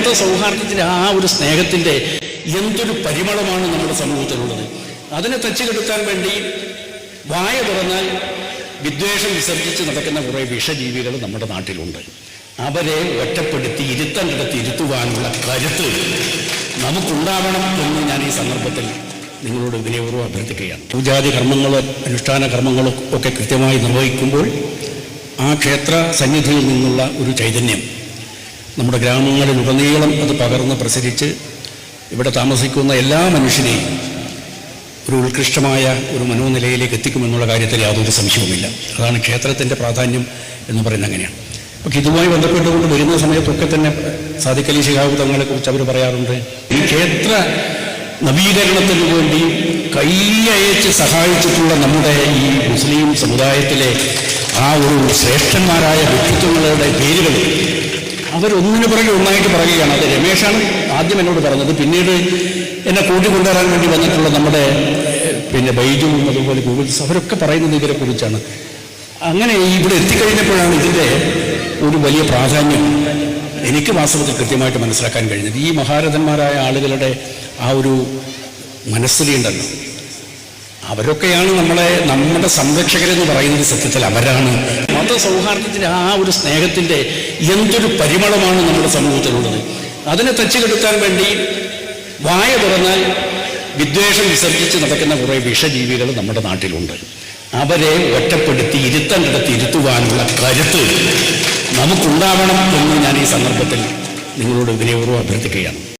മതസൗഹാർദ്ദത്തിന്റെ ആ ഒരു സ്നേഹത്തിന്റെ എന്തൊരു പരിമളമാണ് നമ്മുടെ സമൂഹത്തിലുള്ളത്. അതിനെ തച്ചുകെടുത്താൻ വേണ്ടി വായ തുറന്നാൽ വിദ്വേഷം വിസർജിച്ച് നടക്കുന്ന കുറേ വിഷജീവികൾ നമ്മുടെ നാട്ടിലുണ്ട്. അവരെ ഒറ്റപ്പെടുത്തി ഇരുത്തം കിടത്തി ഇരുത്തുവാനുള്ള കരുത്ത് നമുക്കുണ്ടാവണം എന്ന് ഞാൻ ഈ സന്ദർഭത്തിൽ നിങ്ങളോട് വിനയപൂർവം അഭ്യർത്ഥിക്കുകയാണ്. പൂജാതി കർമ്മങ്ങളും അനുഷ്ഠാന കർമ്മങ്ങളും ഒക്കെ കൃത്യമായി നിർവഹിക്കുമ്പോൾ ആ ക്ഷേത്ര സന്നിധിയിൽ നിന്നുള്ള ഒരു ചൈതന്യം നമ്മുടെ ഗ്രാമങ്ങളിലുടനീളം അത് പകർന്ന് പ്രസരിച്ച് ഇവിടെ താമസിക്കുന്ന എല്ലാ മനുഷ്യരെയും ഒരു ഉത്കൃഷ്ടമായ ഒരു മനോനിലയിലേക്ക് എത്തിക്കുമെന്നുള്ള കാര്യത്തിൽ യാതൊരു സംശയവുമില്ല. അതാണ് ക്ഷേത്രത്തിന്റെ പ്രാധാന്യം എന്ന് പറയുന്നത് അങ്ങനെയാണ്. അപ്പോൾ ഇതുമായി ബന്ധപ്പെട്ടുകൊണ്ട് വരുന്ന സമയത്തൊക്കെ തന്നെ സാദിഖലി ശിഹാബ് തങ്ങളെക്കുറിച്ച് അവർ പറയാറുണ്ട് ഈ ക്ഷേത്ര നവീകരണത്തിന് വേണ്ടി കൈയയച്ച് സഹായിച്ചിട്ടുള്ള നമ്മുടെ ഈ മുസ്ലിം സമുദായത്തിലെ ആ ഒരു ശ്രേഷ്ഠന്മാരായ വ്യക്തിത്വങ്ങളുടെ പേരുകൾ അവരൊന്നിനു പുറകെ ഒന്നായിട്ട് പറയുകയാണ്. അത് രമേശാണ് ആദ്യം എന്നോട് പറഞ്ഞത്. പിന്നീട് എന്നെ കൂട്ടിക്കൊണ്ടുവരാൻ വേണ്ടി വന്നിട്ടുള്ള നമ്മുടെ പിന്നെ ബൈജുവും അതുപോലെ ഗൂഗിൾ അവരൊക്കെ പറയുന്നത് ഇവരെ കുറിച്ചാണ് അങ്ങനെ ഇവിടെ എത്തിക്കഴിഞ്ഞപ്പോഴാണ് ഇതിന്റെ ഒരു വലിയ പ്രാധാന്യം എനിക്ക് വാസ്തവത്തിൽ കൃത്യമായിട്ട് മനസ്സിലാക്കാൻ കഴിഞ്ഞത്. ഈ മഹാരഥന്മാരായ ആളുകളുടെ ആ ഒരു മനസ്ഥിതിയുണ്ടല്ലോ അവരൊക്കെയാണ് നമ്മളെ നമ്മുടെ സംരക്ഷകരെന്ന് പറയുന്നത് സത്യത്തിൽ അവരാണ്. മതസൗഹാർദ്ദത്തിന്റെ ആ ഒരു സ്നേഹത്തിന്റെ എന്തൊരു പരിമളമാണ് നമ്മുടെ സമൂഹത്തിലുള്ളത്. അതിനെ തച്ചുകെടുക്കാൻ വേണ്ടി വായ തുറന്നാൽ വിദ്വേഷം വിസർജിച്ച് നടക്കുന്ന കുറേ വിഷജീവികൾ നമ്മുടെ നാട്ടിലുണ്ട്. അവരെ ഒറ്റപ്പെടുത്തി ഇരുത്തണ്ടിടത്ത് ഇരുത്തുവാനുള്ള കരുത്ത് നമുക്കുണ്ടാവണം എന്ന് ഞാൻ ഈ സന്ദർഭത്തിൽ നിങ്ങളോട് വിനയപൂർവം അഭ്യർത്ഥിക്കുകയാണ്.